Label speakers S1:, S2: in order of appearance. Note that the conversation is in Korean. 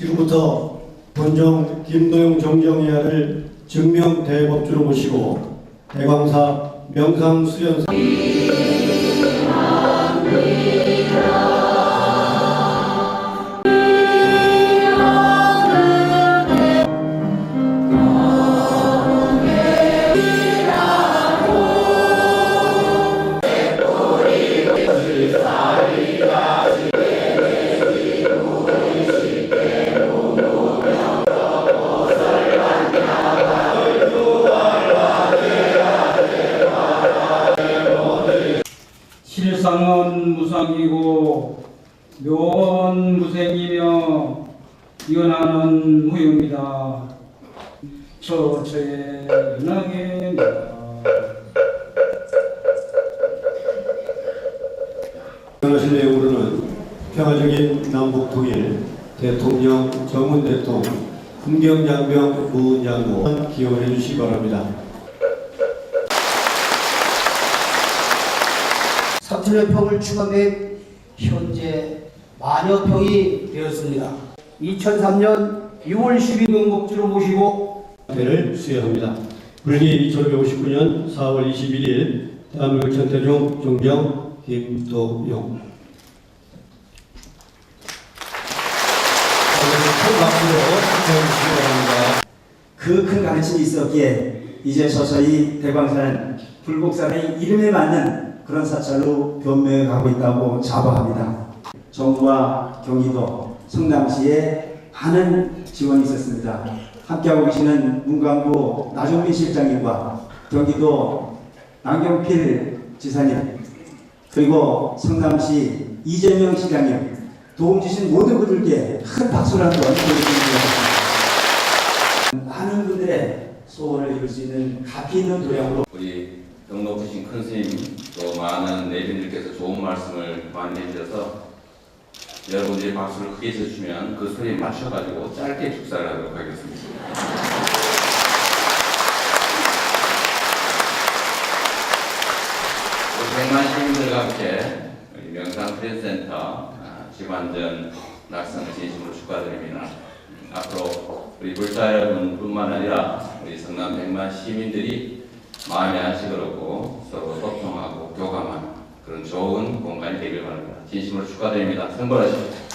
S1: 지금부터 본정 김도영 정정위원을 증명 대법주로 모시고 대광사 명상수련사
S2: 실상은 무상이고 묘는 무생이며 연하는 무용이다. 처처의 연하게입니다.
S1: 하실 내용으로는 평화적인 남북 통일, 대통령 정문 대통령, 훈경장병 부은장로 기원해 주시기 바랍니다.
S3: 삼천여 평을 추가해 현재 만여 평이 되었습니다. 2003년 6월 10일
S2: 명목지로 모시고
S1: 대를 수여합니다. 불기 2559년 4월 21일 대한민국 천태종 종경 김도용.
S4: 그 큰 가르침이 있었기에 이제 서서히 대광산은 불국산의 이름에 맞는 그런 사찰로 변모해 가고 있다고 자부합니다. 정부와 경기도, 성남시에 많은 지원이 있었습니다. 함께하고 계시는 문광부 나종민 실장님과 경기도 남경필 지사님 그리고 성남시 이재명 시장님 도움 주신 모든 분들께 큰 박수를 한번 보내드립니다. 많은 분들의 소원을 이룰 수 있는 가치 있는 도량으로
S5: 우리 등 높으신 큰 스님 또 많은 내빈들께서 좋은 말씀을 많이 해주셔서 여러분들이 박수를 크게 쳐주시면 그 소리에 맞춰가지고 짧게 축사를 하도록 하겠습니다. 백만 시민들과 함께 명상 프레센터 아, 집안전 낙성을 진심으로 축하드립니다. 음, 앞으로 우리 불사 여러분뿐만 아니라 우리 성남 백만 시민들이 마음이 안식으로고 서로 소통하고 교감하는 그런 좋은 공간이 되길 바랍니다. 진심으로 축하드립니다. 성불하십시오.